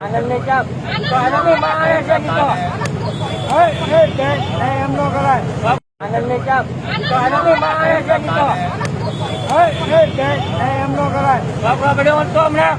આનંદની ચાપ તો આનંદની માં આવે છે ગીતો એમ નો કરાય આનંદની ચાપ તો આનંદની માં આવે છે ગીતો એમ નો કરાય બાપા પડ્યો તો હમણાં.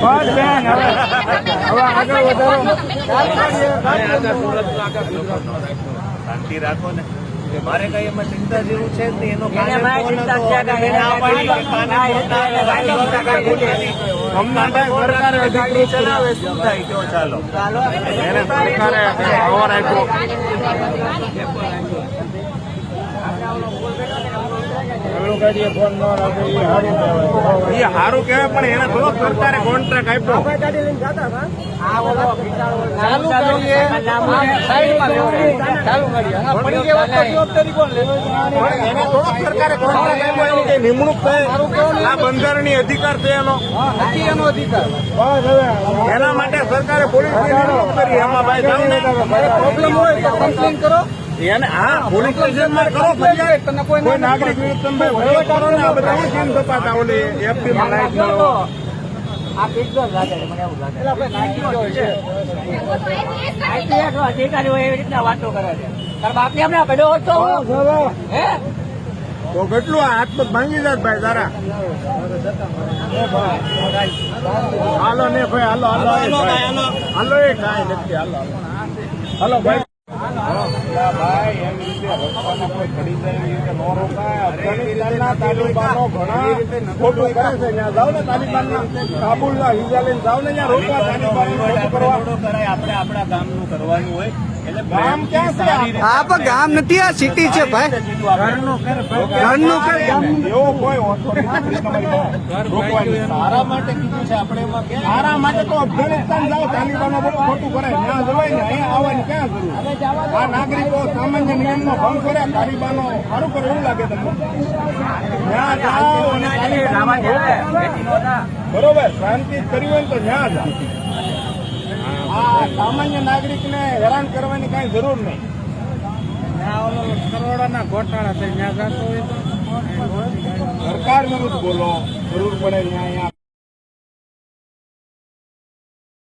બસ બેન હવે હવે આગળ વધારો. શાંતિ રાખો ને. મારે કઈ એમાં ચિંતા જેવું છે નહીં. એનો ચલાવે શું થાય? એને ના પાડી કે ફોન ના એ સારું કહેવાય. પણ એને સરકારે કોન્ટ્રાક્ટ આપ્યો. ચાલુ કરીએ. એને સરકારે કોન્ટ્રાક્ટ આપ્યો એની કઈ નિમણૂક થાય આ બંધારણીય અધિકાર છે એનો. એનો અધિકાર. એના માટે સરકારે પોલીસની નિમણૂક કરી. એમાં ભાઈ પ્રોબ્લેમ હોય તો કમ્પ્લેન કરો. અધિકારીઓ એવી રીતના વાતો કરે છે તારા બાપને હમણાં પડ્યો હોત તો હું? હે તો કેટલું આ હાથ ભાંગી જાત ભાઈ તારા હાલો ને ભાઈ હાલો હાલો હાલો એ કાંઈ નથી હાલો. હાલો ભાઈ. ભાઈ એમ રીતે રસ્તાને કોઈ ચડી જાય એવી રીતે ન રોકાય. અફઘાનિસ્તાનના તાલિબાનો ઘણા ખોટું કરે છે. ત્યાં જાઓ ને તાલિબાનના કાબુલના હિજા લઈને જાઓ ને ત્યાં રોકવા કરવા. આપણે આપણા ગામનું કરવાનું હોય. આ? આ પણ ગામ નથી આ સિટી છે ભાઈ. ઘરનું કર. કરે ને નાગરિકો સામાન્ય નિયમનો ભંગ કરે તાલિબાનો સારું કરે એવું લાગે તમને? ત્યાં જાઓ અને તાલિબાનો બરોબર શાંતિ જ હોય તો ત્યાં જાઓ. આ સામાન્ય નાગરિકને હેરાન કરવાની કઈ જરૂર નહીં. કરોડોના જતો હોય સરકાર વિરુદ્ધ બોલો જરૂર પડે ત્યાં અહીંયા